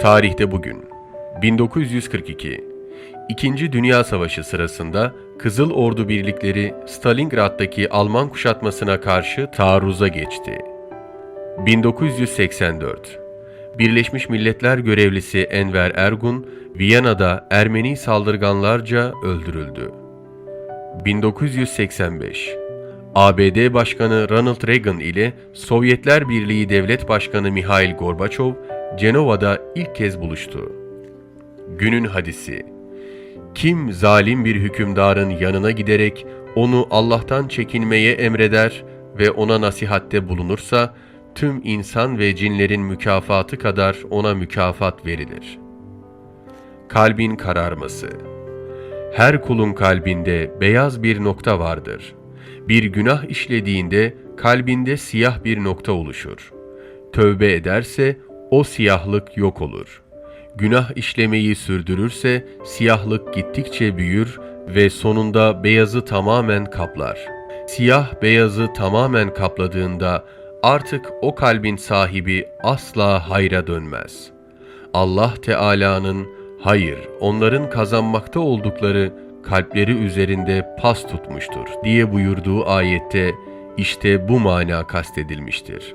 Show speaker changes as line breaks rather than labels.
Tarihte bugün 1942 İkinci Dünya Savaşı sırasında Kızıl Ordu birlikleri Stalingrad'daki Alman kuşatmasına karşı taarruza geçti. 1984 Birleşmiş Milletler görevlisi Enver Ergun, Viyana'da Ermeni saldırganlarca öldürüldü. 1985 ABD Başkanı Ronald Reagan ile Sovyetler Birliği Devlet Başkanı Mihail Gorbaçov, Cenova'da ilk kez buluştu. Günün hadisi Kim zalim bir hükümdarın yanına giderek onu Allah'tan çekinmeye emreder ve ona nasihatte bulunursa, tüm insan ve cinlerin mükafatı kadar ona mükafat verilir. Kalbin kararması her kulun kalbinde beyaz bir nokta vardır. Bir günah işlediğinde kalbinde siyah bir nokta oluşur. Tövbe ederse o siyahlık yok olur. Günah işlemeyi sürdürürse siyahlık gittikçe büyür ve sonunda beyazı tamamen kaplar. Siyah beyazı tamamen kapladığında artık o kalbin sahibi asla hayra dönmez.'' Allah Teala'nın hayır onların kazanmakta oldukları kalpleri üzerinde pas tutmuştur diye buyurduğu ayette işte bu mana kastedilmiştir.